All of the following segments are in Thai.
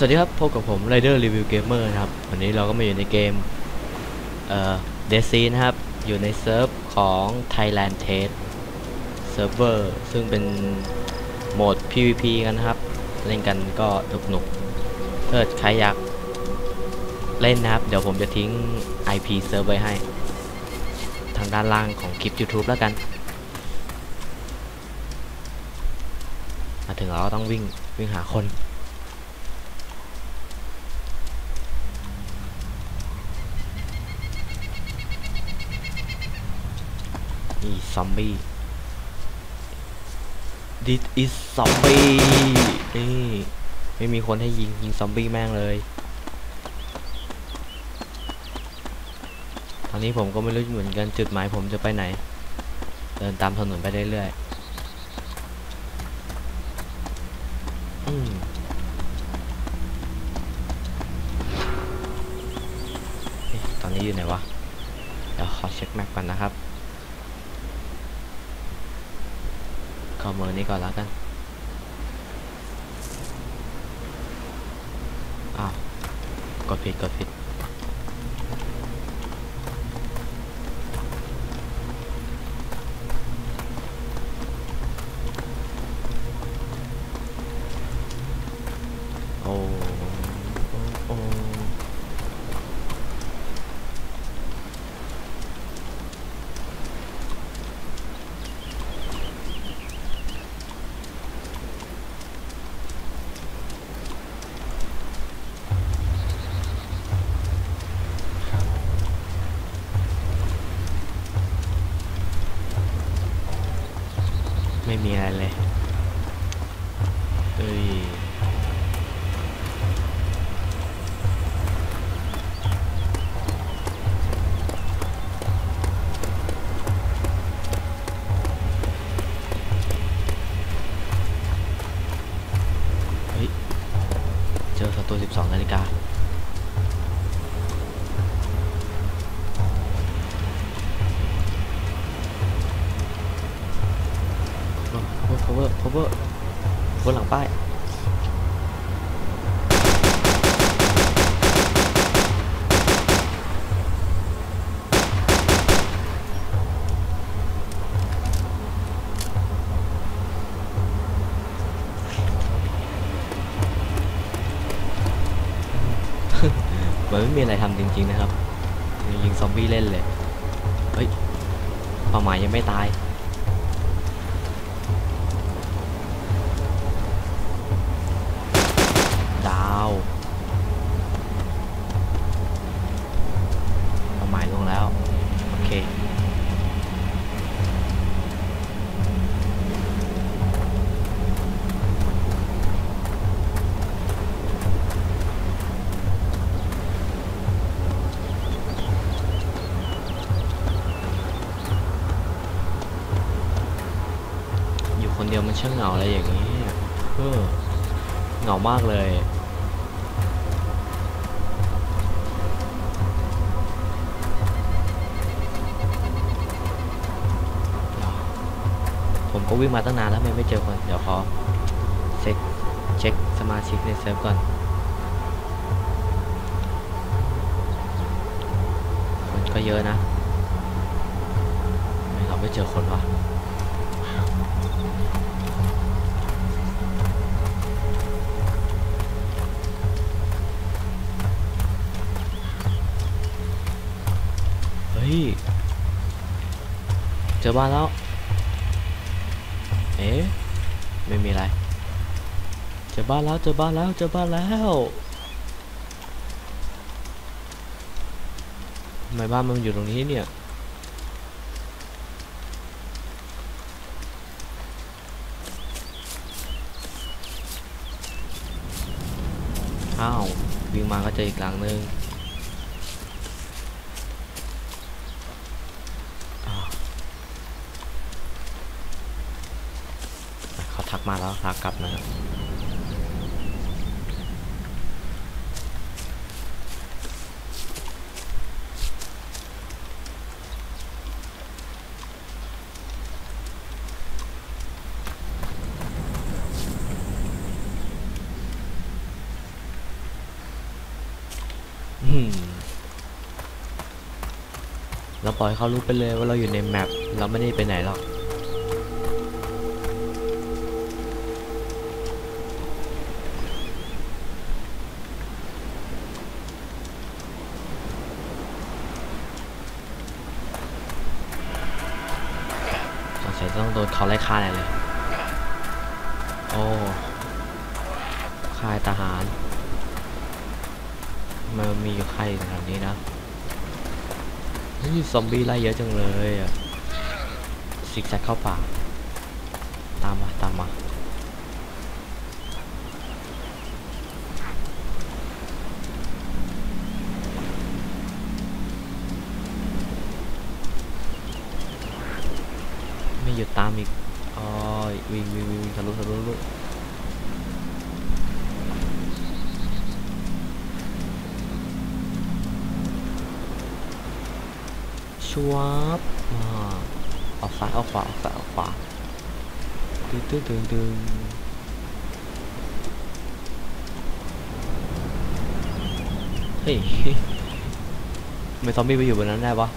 สวัสดีครับ พบกับผม Rider Review Gamer นะครับ วันนี้เราก็มาอยู่ในเกม เอ่อ d e c นะครับ อยู่ในเซิร์ฟของ Thailand Test Server ซึ่งเป็นโหมด PVP กันนะครับ เล่นกันก็หนุกๆถ้าเกิดใครอยากเล่นนะครับ เดี๋ยวผมจะทิ้ง IP เซิร์ฟไว้ให้ ทางด้านล่างของคลิป YouTube แล้วกัน มาถึงเราก็ต้องวิ่งวิ่งหาคน นี่ซอมบี้ This is zombie นี่ไม่มีคนให้ยิงยิงซอมบี้แม่งเลย ตอนนี้ผมก็ไม่รู้เหมือนกันจุดหมายผมจะไปไหน เดินตามถนนไปเรื่อยๆอืมตอนนี้อยู่ไหนวะ เดี๋ยวขอเช็คแมปก่อนนะครับ เข้าเมืองนี้ก่อนแล้วกันอ้าวกดผิดกดผิด คนหลังป้ายเหมือนไม่มีอะไรทำจริงๆนะครับ ยิงซอมบี้เล่นเลย เฮ้ยเป้าหมายยังไม่ตาย ช่างเหงาอะไรอย่างนี้เออเหงามากเลยผมก็วิ่งมาตั้งนานแล้วไม่ไม่เจอคน เดี๋ยวขอเช็คเช็คสมาชิกในเซิร์ฟก่อน คนก็เยอะนะทำไมเราไม่เจอคนวะ อบ้านแล้ว เอ๊ะไม่มีอะไร เจอบ้านแล้วเจอบ้านแล้วเจอบ้านแล้วทำไมบ้านมันอยู่ตรงนี้เนี่ย อ้าว วิ่งมาก็เจออีกหลังนึง เขาทักมากลับนะครับเราปล่อยเขารู้ไปเลยว่าเราอยู่ในแมปเราไม่ได้ไปไหนหรอก ต้องโดนเขาไล่ฆ่าแน่เลย โอ้ค่ายทหาร มันมีอยู่ค่ายอยู่แถวนี้นะนี่ซอมบี้ไล่เยอะจังเลยอะซิกแซกเข้าป่า ตามมาตามมา ไม่หยุดตามอีกอ๋อวิ่งวิ่งวิ่งทะลุทะลุทะลุชวบมาออกซ้ายออกขวาออกซ้ายออกขวาตึงตึงตึงตึงเฮ้ยไม่ซอมบี้ไปอยู่บนนั้นได้ปะ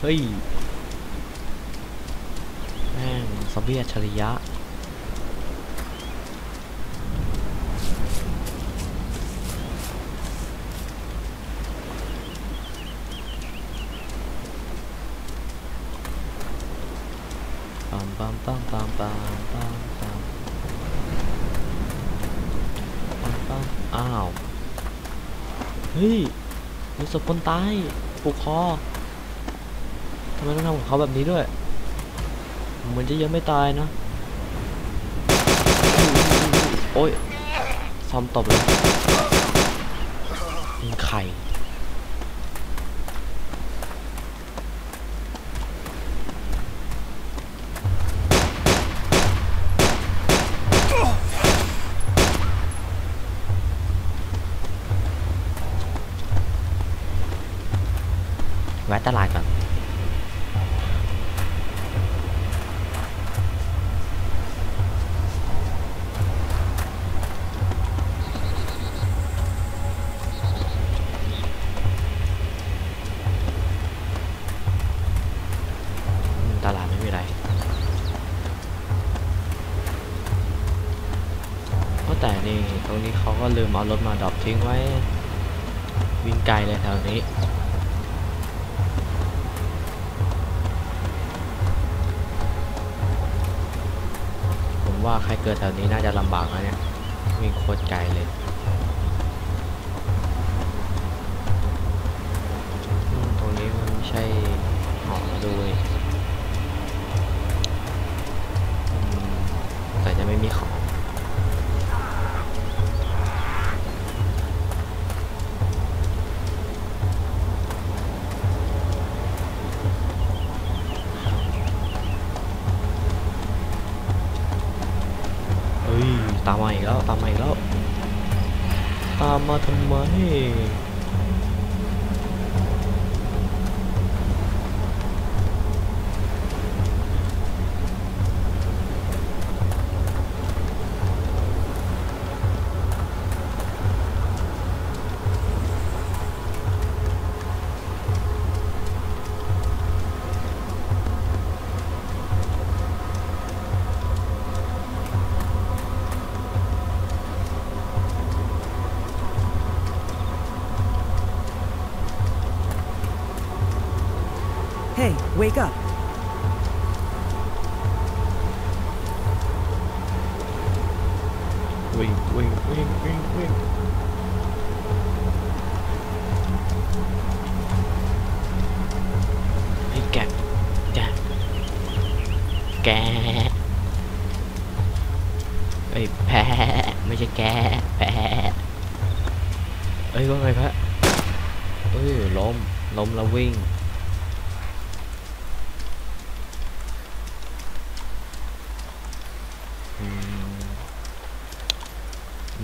เฮ้ย ซอมบี้อัจฉริยะปัมปัมปัมปัมปัมปัมปัมปัมปัมอ้าว เฮ้ยมีศพคนตายผูกคอทำไมต้องทำกับเขาแบบนี้ด้วย เหมือนจะยังไม่ตายนะโอ้ยซอมตบเลยยิงไข่แวะตลาดก่อน มเอารถมาดรอปทิ้งไว้ วิ่งไกลเลยแถวนี้ผมว่าใครเกิดแถวนี้น่าจะลำบากนะเนี่ยวิ่งโคตรไกลเลยตรงนี้มันไม่ใช่หอดูนี่อืมแต่จะไม่มีของ ตามมาอีกแล้ว ตามมาอีกแล้ว ตามมาทำไม Hey, wake up. Wink, wink, wink, wink, wink. Hey, cat. Cat. Ê, phe, mấy cái phe. Ê, có người phe. Ê, lộn, lộn là Quyên.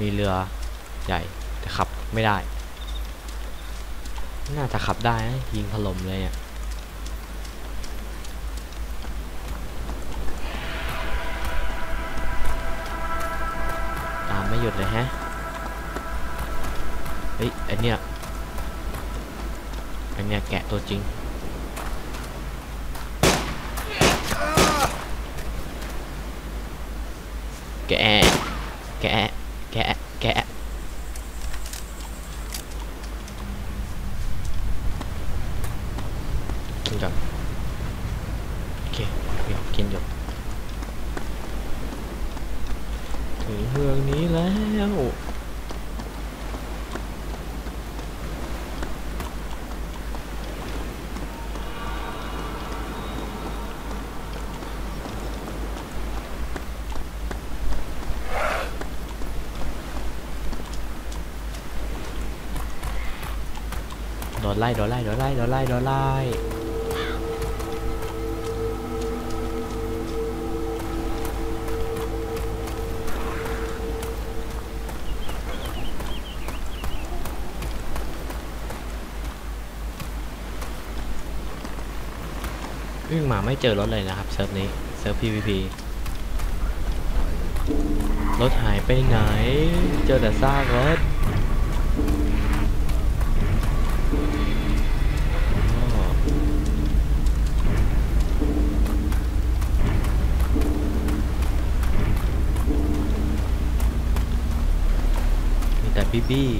มีเรือใหญ่แต่ขับไม่ได้ น่าจะขับได้นะยิงถล่มเลยอะตามไม่หยุดเลยฮะ เฮ้ยไอเนี่ยเป็นเนี่ยแกะตัวจริง Kẹ Kẹ Kẹ Kẹ kinh rồi. Ok kinh kim rồi. Thủy hương ní แล้ว นไล่โดนไล่โดนไล่โดนไล่โดนไล่วิ่งมาไม่เจอรถเลยนะครับเซิร์ฟนี้เซิร์ฟ PVP รถหายไปไหน เจอแต่ซากรถ บี้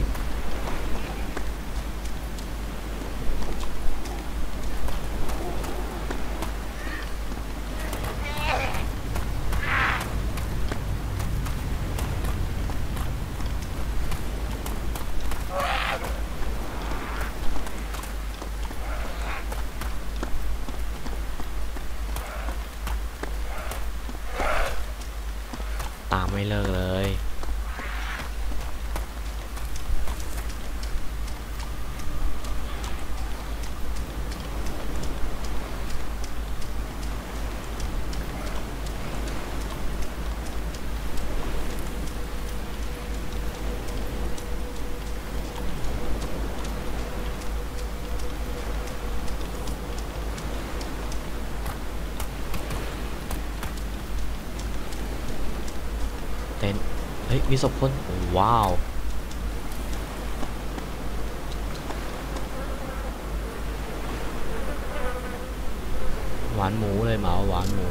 ตามไม่เลิกเลย เต้นเฮ้ยมีศพคนว้าวหวานหมูเลยหมาหวานหมู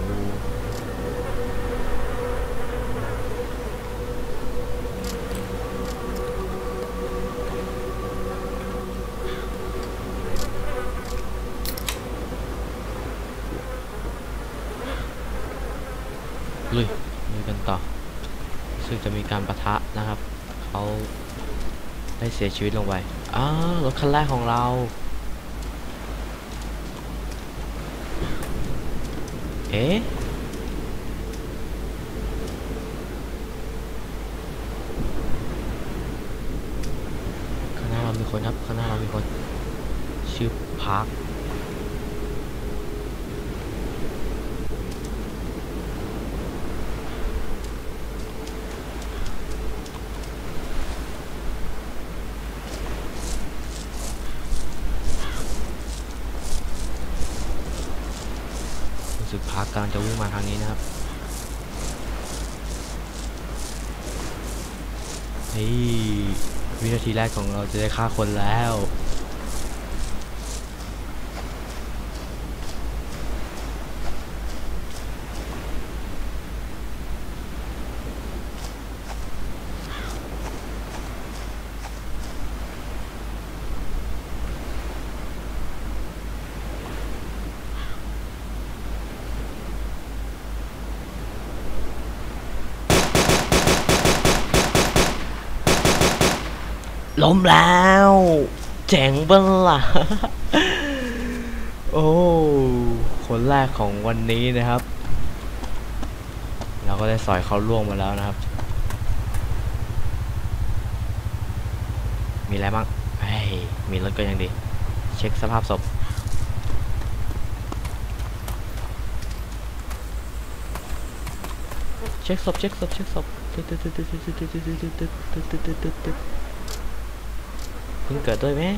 ลุยลุยกันต่อ ซึ่งจะมีการประทะนะครับเขาได้เสียชีวิตลงไปอ้าวรถคันแรกของเราเอ๊ะข้างหน้าเรามีคนครับข้างหน้าเรามีคนชื่อพาร์ค รู้สึ กำลังจะวิ่งมาทางนี้นะครับนี่วินาทีแรกของเราจะได้ฆ่าคนแล้ว ล้มแล้ว เจ๋งเบิ้ลล่ะ โอ้ คนแรกของวันนี้นะครับ เราก็ได้สอยเขาล่วงมาแล้วนะครับ มีอะไรบ้างเฮ้ยมีรถก็ยังดี เช็คสภาพศพเช็คศพเช็คศพเช็คศพ ขึ้นเกิดด้วยแม่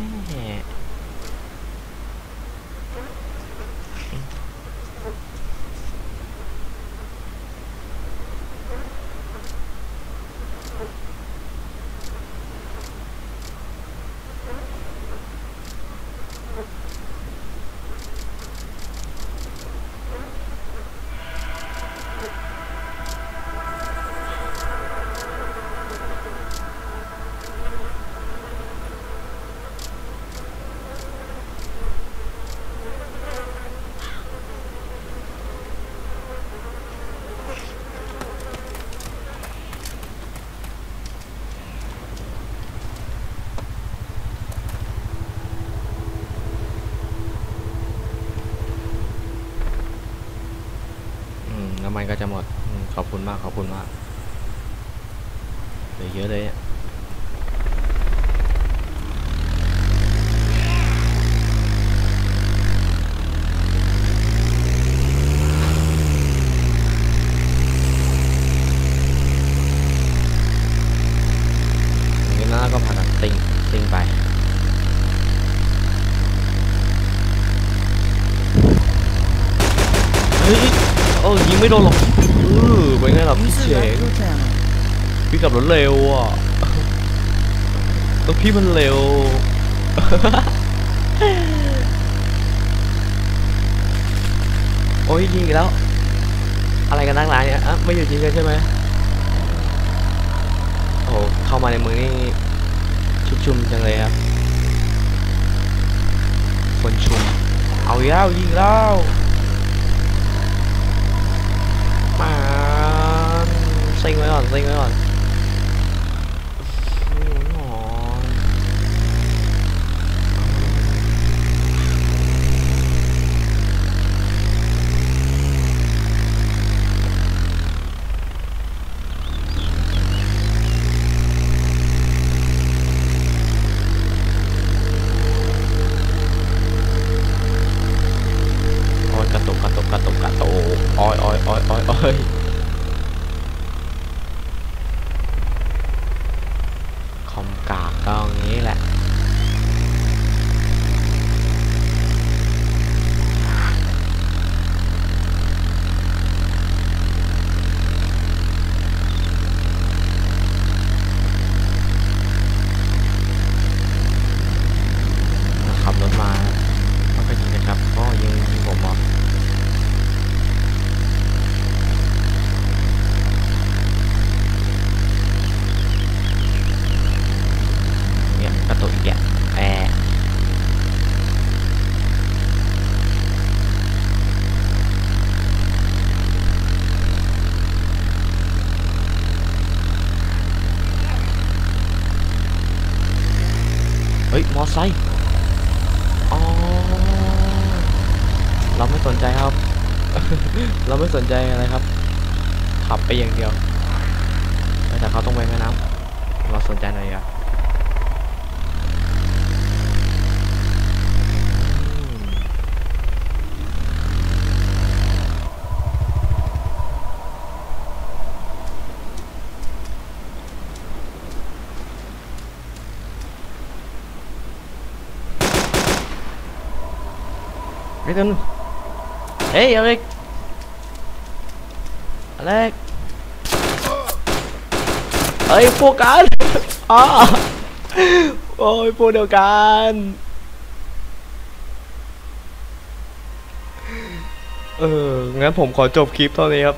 ก็จะหมดอมขอบคุณมากขอบคุณมากเหลือเยอะเลยเนี่ยอย่างนี้นะก็พากันซิงซิงไป เฮ้ยโอ้ยิงไม่โดนหรอกเออเป็นไงล่ะพี่ User เจ๋ง left your channel. พี่ขับ รถเร็วอะแล้วพี่มันเร็ว โอ้ยยิงอีกแล้ว อะไรกันนักหนาเนี่ยอะไม่อยู่จริงกันใช่ไหมโอ้โหเข้ามาในเมืองนี่ชุกชุมจังเลยครับ คนชุม เอาอีกแล้วยิงอีกแล้วมาซิงไว้ก่อนซิงไว้ก่อน เฮ้ยเดินเฮ้ยอเล็กอเล็กเฮ้ยพวกกันอ๋อโอ้ยพวกเดียวกันเอองั้นผมขอจบคลิปเท่านี้ครับ